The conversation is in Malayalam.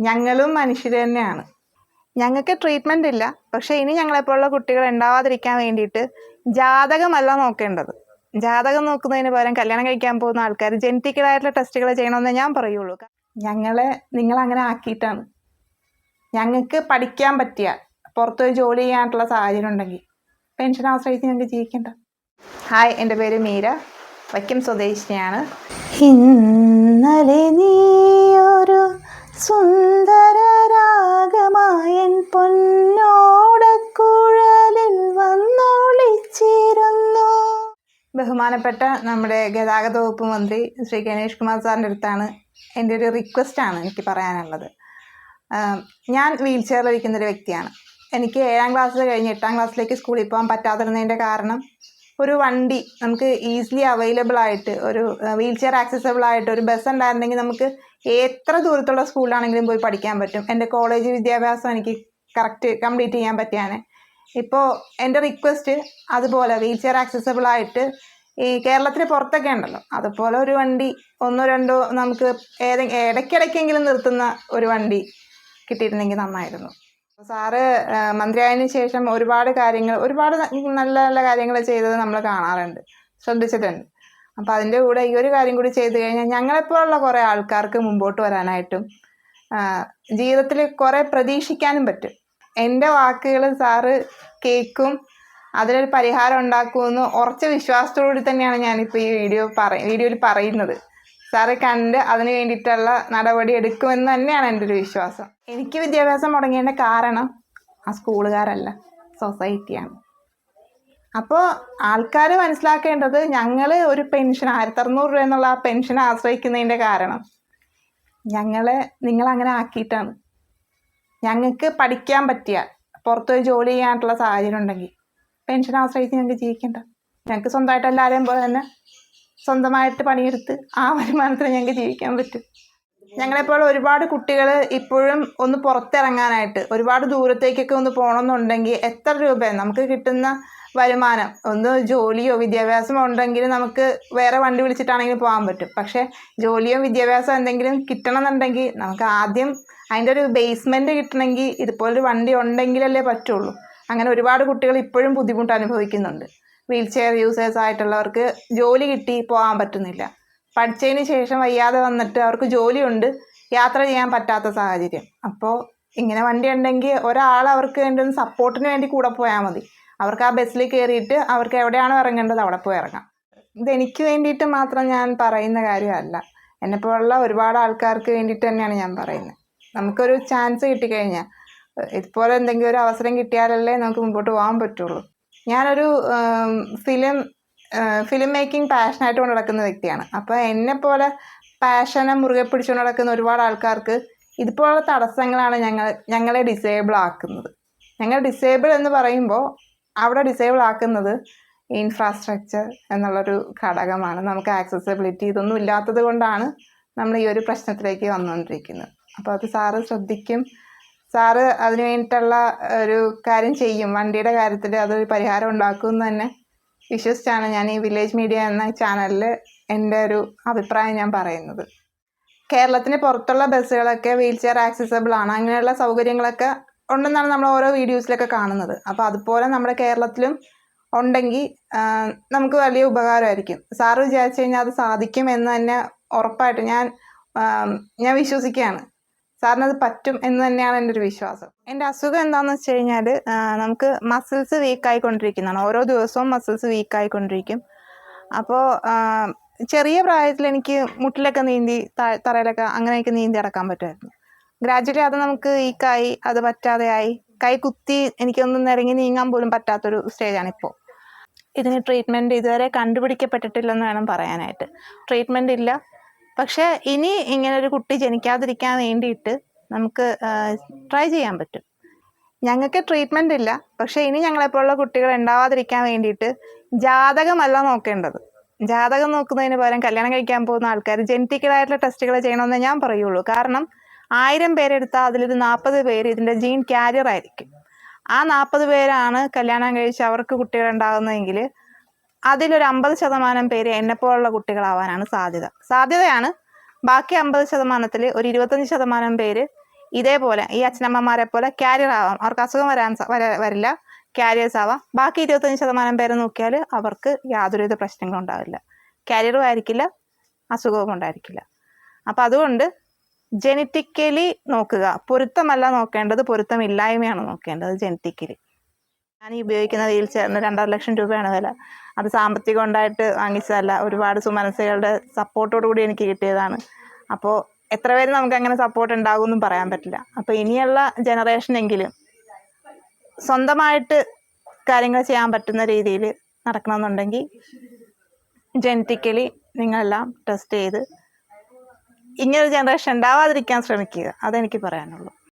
ഞങ്ങളും മനുഷ്യർ തന്നെയാണ്. ഞങ്ങൾക്ക് ട്രീറ്റ്മെന്റ് ഇല്ല. പക്ഷേ ഇനി ഞങ്ങളെപ്പോലുള്ള കുട്ടികൾ ഉണ്ടാവാതിരിക്കാൻ വേണ്ടിയിട്ട് ജാതകമല്ല നോക്കേണ്ടത്. ജാതകം നോക്കുന്നതിന് പകരം കല്യാണം കഴിക്കാൻ പോകുന്ന ആൾക്കാർ ജനറ്റിക്കലായിട്ടുള്ള ടെസ്റ്റുകൾ ചെയ്യണമെന്ന് ഞാൻ പറയുള്ളൂ. ഞങ്ങളെ നിങ്ങൾ അങ്ങനെ ആക്കിയിട്ടാണ്. ഞങ്ങൾക്ക് പഠിക്കാൻ പറ്റിയ പുറത്തുപോയി ജോലി ചെയ്യാനായിട്ടുള്ള സാഹചര്യം ഉണ്ടെങ്കിൽ പെൻഷൻ ആശ്രയിച്ച് ഞങ്ങൾക്ക് ജീവിക്കണ്ട. ഹായ് എന്റെ പേര് മീര. വൈക്കം സ്വദേശിനിയാണ്. ഇന്നലെ നീയൊരു സുന്ദര രാഗമായൻ പൊന്നോടക്കുഴലിൽ വന്നൊളിച്ചിരുന്നു. ബഹുമാനപ്പെട്ട നമ്മുടെ ഗതാഗത വകുപ്പ് മന്ത്രി ശ്രീ ഗണേഷ് കുമാർ സാറിന്റെ അടുത്താണ് എന്റെ ഒരു റിക്വസ്റ്റാണ് എനിക്ക് പറയാനുള്ളത്. ഞാൻ വീൽ ചെയറിലിരിക്കുന്ന ഒരു വ്യക്തിയാണ്. എനിക്ക് ഏഴാം ക്ലാസ്സിൽ കഴിഞ്ഞ് എട്ടാം ക്ലാസ്സിലേക്ക് സ്കൂളിൽ പോകാൻ പറ്റാതിരുന്നതിന്റെ കാരണം ഒരു വണ്ടി നമുക്ക് ഈസിലി അവൈലബിൾ ആയിട്ട് ഒരു വീൽ ചെയർ ആക്സസബിൾ ആയിട്ട് ഒരു ബസ് ഉണ്ടായിരുന്നെങ്കിൽ നമുക്ക് എത്ര ദൂരത്തുള്ള സ്കൂളിലാണെങ്കിലും പോയി പഠിക്കാൻ പറ്റും. എന്റെ കോളേജ് വിദ്യാഭ്യാസം എനിക്ക് കറക്റ്റ് കംപ്ലീറ്റ് ചെയ്യാൻ പറ്റിയാണ്. ഇപ്പോൾ എന്റെ റിക്വസ്റ്റ് അതുപോലെ വീൽ ചെയർ ആക്സസബിൾ ആയിട്ട് ഈ കേരളത്തിന് പുറത്തൊക്കെ ഉണ്ടല്ലോ. അതുപോലെ ഒരു വണ്ടി ഒന്നോ രണ്ടോ നമുക്ക് ഏതെ ഇടയ്ക്കിടയ്ക്കെങ്കിലും നിർത്തുന്ന ഒരു വണ്ടി കിട്ടിയിരുന്നെങ്കിൽ നന്നായിരുന്നു. സാറ് മന്ത്രിയായതിനു ശേഷം ഒരുപാട് കാര്യങ്ങൾ ഒരുപാട് നല്ല നല്ല കാര്യങ്ങൾ ചെയ്തത് നമ്മൾ കാണാറുണ്ട് ശ്രദ്ധിച്ചിട്ടുണ്ട്. അപ്പൊ അതിന്റെ കൂടെ ഈ ഒരു കാര്യം കൂടി ചെയ്തു കഴിഞ്ഞാൽ ഞങ്ങളെപ്പോലുള്ള കുറേ ആൾക്കാർക്ക് മുമ്പോട്ട് വരാനായിട്ടും ജീവിതത്തിൽ കുറേ പ്രതീക്ഷിക്കാനും പറ്റും. എന്റെ വാക്കുകൾ സാറ് കേൾക്കും അതിലൊരു പരിഹാരം ഉണ്ടാക്കുമെന്ന് ഉറച്ച വിശ്വാസത്തോടുകൂടി തന്നെയാണ് ഞാനിപ്പോൾ ഈ വീഡിയോ പറ വീഡിയോയിൽ പറയുന്നത്. സാറ് കണ്ട് അതിന് വേണ്ടിയിട്ടുള്ള നടപടി എടുക്കുമെന്ന് തന്നെയാണ് എന്റെ ഒരു വിശ്വാസം. എനിക്ക് വിദ്യാഭ്യാസം മുടങ്ങേണ്ട കാരണം ആ സ്കൂളുകാരല്ല സൊസൈറ്റിയാണ്. അപ്പോൾ ആൾക്കാർ മനസ്സിലാക്കേണ്ടത് ഞങ്ങൾ ഒരു പെൻഷൻ ആയിരത്തി അറുന്നൂറ് രൂപ എന്നുള്ള ആ പെൻഷൻ ആശ്രയിക്കുന്നതിന്റെ കാരണം ഞങ്ങളെ നിങ്ങൾ അങ്ങനെ ആക്കിയിട്ടാണ്. ഞങ്ങൾക്ക് പഠിക്കാൻ പറ്റിയ പുറത്ത് ജോലി ചെയ്യാനായിട്ടുള്ള സാഹചര്യം ഉണ്ടെങ്കിൽ പെൻഷൻ ആശ്രയിച്ച് ഞങ്ങൾക്ക് ജീവിക്കേണ്ട. ഞങ്ങൾക്ക് സ്വന്തമായിട്ട് എല്ലാവരെയും പോലെ തന്നെ സ്വന്തമായിട്ട് പണിയെടുത്ത് ആ വരുമാനത്തിന് ഞങ്ങൾക്ക് ജീവിക്കാൻ പറ്റും. ഞങ്ങളെപ്പോലെ ഒരുപാട് കുട്ടികൾ ഇപ്പോഴും ഒന്ന് പുറത്തിറങ്ങാനായിട്ട് ഒരുപാട് ദൂരത്തേക്കൊക്കെ ഒന്ന് പോകണമെന്നുണ്ടെങ്കിൽ എത്ര രൂപയാണ് നമുക്ക് കിട്ടുന്ന വരുമാനം? ഒന്ന് ജോലിയോ വിദ്യാഭ്യാസമോ ഉണ്ടെങ്കിൽ നമുക്ക് വേറെ വണ്ടി വിളിച്ചിട്ടാണെങ്കിലും പോകാൻ പറ്റും. പക്ഷേ ജോലിയോ വിദ്യാഭ്യാസമോ എന്തെങ്കിലും കിട്ടണമെന്നുണ്ടെങ്കിൽ നമുക്ക് ആദ്യം അതിന്റെ ഒരു ബേസ്മെന്റ് കിട്ടണമെങ്കിൽ ഇതുപോലൊരു വണ്ടി ഉണ്ടെങ്കിലല്ലേ പറ്റുള്ളൂ. അങ്ങനെ ഒരുപാട് കുട്ടികൾ ഇപ്പോഴും ബുദ്ധിമുട്ട് അനുഭവിക്കുന്നുണ്ട്. വീൽ ചെയർ യൂസേഴ്സ് ആയിട്ടുള്ളവർക്ക് ജോലി കിട്ടി പോകാൻ പറ്റുന്നില്ല. പഠിച്ചതിന് ശേഷം വയ്യാതെ വന്നിട്ട് അവർക്ക് ജോലിയുണ്ട് യാത്ര ചെയ്യാൻ പറ്റാത്ത സാഹചര്യം. അപ്പോൾ ഇങ്ങനെ വണ്ടി ഉണ്ടെങ്കിൽ ഒരാൾ അവർക്ക് വേണ്ടി ഒന്ന് സപ്പോർട്ടിന് വേണ്ടി കൂടെ പോയാൽ മതി. അവർക്ക് ആ ബസ്സിൽ കയറിയിട്ട് അവർക്ക് എവിടെയാണോ ഇറങ്ങേണ്ടത് അവിടെ പോയി ഇറങ്ങാം. ഇതെനിക്ക് വേണ്ടിയിട്ട് മാത്രം ഞാൻ പറയുന്ന കാര്യമല്ല. എന്നെപ്പോലുള്ള ഒരുപാട് ആൾക്കാർക്ക് വേണ്ടിയിട്ട് തന്നെയാണ് ഞാൻ പറയുന്നത്. നമുക്കൊരു ചാൻസ് കിട്ടിക്കഴിഞ്ഞാൽ ഇതുപോലെ എന്തെങ്കിലും ഒരു അവസരം കിട്ടിയാലല്ലേ നമുക്ക് മുമ്പോട്ട് പോകാൻ പറ്റുള്ളൂ. ഞാനൊരു ഫിലിം ഫിലിം മേക്കിംഗ് പാഷനായിട്ട് കൊണ്ട് നടക്കുന്ന വ്യക്തിയാണ്. അപ്പോൾ പോലെ പാഷനെ മുറുകെ പിടിച്ചുകൊണ്ട് നടക്കുന്ന ഒരുപാട് ആൾക്കാർക്ക് ഇതുപോലുള്ള തടസ്സങ്ങളാണ് ഞങ്ങൾ ഞങ്ങളെ ഡിസേബിൾ ആക്കുന്നത്. ഞങ്ങൾ ഡിസേബിൾ എന്ന് പറയുമ്പോൾ അവിടെ ഡിസേബിൾ ആക്കുന്നത് ഇൻഫ്രാസ്ട്രക്ചർ എന്നുള്ളൊരു ഘടകമാണ്. നമുക്ക് ആക്സസിബിലിറ്റി ഇതൊന്നും ഇല്ലാത്തത് കൊണ്ടാണ് നമ്മൾ ഈ ഒരു പ്രശ്നത്തിലേക്ക് വന്നുകൊണ്ടിരിക്കുന്നത് അപ്പോൾ അത് സാറ് ശ്രദ്ധിക്കും. സാറ് അതിന് വേണ്ടിയിട്ടുള്ള ഒരു കാര്യം ചെയ്യും. വണ്ടിയുടെ കാര്യത്തിൽ അതൊരു പരിഹാരം ഉണ്ടാക്കുമെന്ന് തന്നെ വിശ്വസിച്ചാണ് ഞാൻ ഈ വില്ലേജ് മീഡിയ എന്ന ചാനലിൽ എന്റെ ഒരു അഭിപ്രായം ഞാൻ പറയുന്നത്. കേരളത്തിന് പുറത്തുള്ള ബസ്സുകളൊക്കെ വീൽ ചെയർ ആക്സസബിൾ ആണ്. അങ്ങനെയുള്ള സൗകര്യങ്ങളൊക്കെ ഉണ്ടെന്നാണ് നമ്മൾ ഓരോ വീഡിയോസിലൊക്കെ കാണുന്നത്. അപ്പോൾ അതുപോലെ നമ്മുടെ കേരളത്തിലും ഉണ്ടെങ്കിൽ നമുക്ക് വലിയ ഉപകാരമായിരിക്കും. സാറ് വിചാരിച്ചു കഴിഞ്ഞാൽ അത് സാധിക്കും എന്ന് തന്നെ ഉറപ്പായിട്ട് ഞാൻ ഞാൻ വിശ്വസിക്കുകയാണ്. സാറിനത് പറ്റും എന്ന് തന്നെയാണ് എന്റെ ഒരു വിശ്വാസം. എന്റെ അസുഖം എന്താണെന്ന് വെച്ച് കഴിഞ്ഞാൽ നമുക്ക് മസിൽസ് വീക്കായിക്കൊണ്ടിരിക്കുന്നതാണ് ഓരോ ദിവസവും മസിൽസ് വീക്കായിക്കൊണ്ടിരിക്കും അപ്പോൾ ചെറിയ പ്രായത്തിൽ എനിക്ക് മുട്ടിലൊക്കെ നീന്തി തറയിലൊക്കെ അങ്ങനെയൊക്കെ നീന്തി അടക്കാൻ പറ്റുമായിരുന്നു. ഗ്രാജുവലി അത് നമുക്ക് വീക്കായി അത് പറ്റാതെയായി കൈ കുത്തി എനിക്കൊന്നും ഇറങ്ങി നീങ്ങാൻ പോലും പറ്റാത്തൊരു സ്റ്റേജാണ് ഇപ്പോൾ ഇതിന് ട്രീറ്റ്മെന്റ് ഇതുവരെ കണ്ടുപിടിക്കപ്പെട്ടിട്ടില്ലെന്ന് വേണം പറയാനായിട്ട്. ട്രീറ്റ്മെന്റ് ഇല്ല. പക്ഷേ ഇനി ഇങ്ങനെ ഒരു കുട്ടി ജനിക്കാതിരിക്കാൻ വേണ്ടിയിട്ട് നമുക്ക് ട്രൈ ചെയ്യാൻ പറ്റും. ഞങ്ങൾക്ക് ട്രീറ്റ്മെന്റ് ഇല്ല. പക്ഷേ ഇനി ഞങ്ങളെപ്പോലുള്ള കുട്ടികൾ ഉണ്ടാവാതിരിക്കാൻ വേണ്ടിയിട്ട് ജാതകമല്ല നോക്കേണ്ടത്. ജാതകം നോക്കുന്നതിന് പകരം കല്യാണം കഴിക്കാൻ പോകുന്ന ആൾക്കാർ ജനറ്റിക്കലായിട്ടുള്ള ടെസ്റ്റുകൾ ചെയ്യണമെന്ന് ഞാൻ പറയുള്ളൂ. കാരണം ആയിരം പേരെടുത്താൽ അതിലൊരു നാൽപ്പത് പേര് ഇതിന്റെ ജീൻ ക്യാരിയർ ആയിരിക്കും. ആ നാൽപ്പത് പേരാണ് കല്യാണം കഴിച്ച് അവർക്ക് കുട്ടികൾ ഉണ്ടാകുന്നതെങ്കിൽ അതിലൊരു അമ്പത് ശതമാനം പേര് എന്നെപ്പോലുള്ള കുട്ടികളാവാനാണ് സാധ്യത. സാധ്യതയാണ് ബാക്കി അമ്പത് ശതമാനത്തിൽ ഒരു ഇരുപത്തഞ്ച് ശതമാനം പേര് ഇതേപോലെ ഈ അച്ഛനമ്മമാരെ പോലെ കാരിയർ ആവാം. അവർക്ക് അസുഖം വരാൻ വര- വരില്ല കാരിയേഴ്സ് ആവാം. ബാക്കി ഇരുപത്തഞ്ച് ശതമാനം പേരെ നോക്കിയാൽ അവർക്ക് യാതൊരുവിധ പ്രശ്നങ്ങളും ഉണ്ടാവില്ല. കാരിയറും ആയിരിക്കില്ല അസുഖവും ഉണ്ടായിരിക്കില്ല. അപ്പം അതുകൊണ്ട് ജനറ്റിക്കലി നോക്കുക. പൊരുത്തമല്ല നോക്കേണ്ടത് പൊരുത്തമില്ലായ്മയാണ് നോക്കേണ്ടത് ജനറ്റിക്കലി ഞാൻ ഈ ഉപയോഗിക്കുന്ന വീൽ ചെയറിന് രണ്ടര ലക്ഷം രൂപയാണ് വില. അത് സാമ്പത്തികം ഉണ്ടായിട്ട് വാങ്ങിച്ചതല്ല ഒരുപാട് സുമനസ്സുകളുടെ സപ്പോർട്ടോടു കൂടി എനിക്ക് കിട്ടിയതാണ്. അപ്പോൾ എത്ര പേര് നമുക്ക് അങ്ങനെ സപ്പോർട്ട് ഉണ്ടാകുമെന്നും പറയാൻ പറ്റില്ല. അപ്പോൾ ഇനിയുള്ള ജനറേഷനെങ്കിലും സ്വന്തമായിട്ട് കാര്യങ്ങൾ ചെയ്യാൻ പറ്റുന്ന രീതിയിൽ നടക്കണമെന്നുണ്ടെങ്കിൽ ജനറ്റിക്കലി നിങ്ങളെല്ലാം ടെസ്റ്റ് ചെയ്ത് ഇങ്ങനൊരു ജനറേഷൻ ഉണ്ടാവാതിരിക്കാൻ ശ്രമിക്കുക. അതെനിക്ക് പറയാനുള്ളൂ.